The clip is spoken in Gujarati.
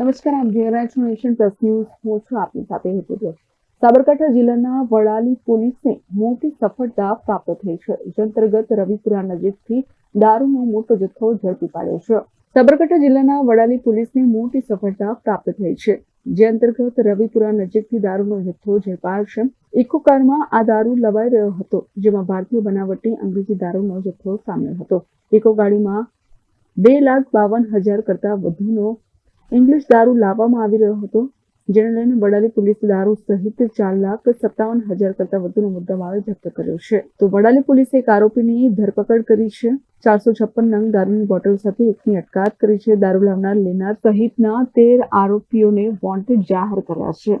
નમસ્કાર આપ જોઈ રહ્યા છો નેશન પ્લસ ન્યૂઝ. હું છું આપની સાથે હેતુ. સાબરકાંઠા જિલ્લાના વડાલી પોલીસને મોટી સફળતા પ્રાપ્ત થઈ છે. જે અંતર્ગત રવિપુરા નજીકથી દારૂનો મોટો જથ્થો ઝડપી પાડ્યો છે. સાબરકાંઠા જિલ્લાના વડાલી પોલીસને મોટી સફળતા પ્રાપ્ત થઈ છે. જે અંતર્ગત રવિપુરા નજીકથી દારૂનો જથ્થો ઝડપાયો છે ઇકો કારમાં આ દારૂ લવાઈ રહ્યો હતો, જેમાં ભારતીય બનાવટી અંગ્રેજી દારૂનો જથ્થો સામેલ હતો. ઇકો ગાડીમાં બે લાખ બાવન હજાર કરતા વધુનો ઇંગ્લિશ દારૂ લાવવામાં આવી રહ્યો હતો, જેને લઈને વડાલી પોલીસે દારૂ સહિત ચાર લાખ સત્તાવન હજાર કરતા વધુનો મુદ્દામાલ જપ્ત કર્યો છે. તો વડાલી પોલીસે એક આરોપીની ધરપકડ કરી છે. ચારસો છપ્પન નંગ દારૂની બોટલ સાથે એકની અટકાયત કરી છે. દારૂ લાવનાર લેનાર સહિતના તેર આરોપીઓને વોન્ટેડ જાહેર કર્યા છે.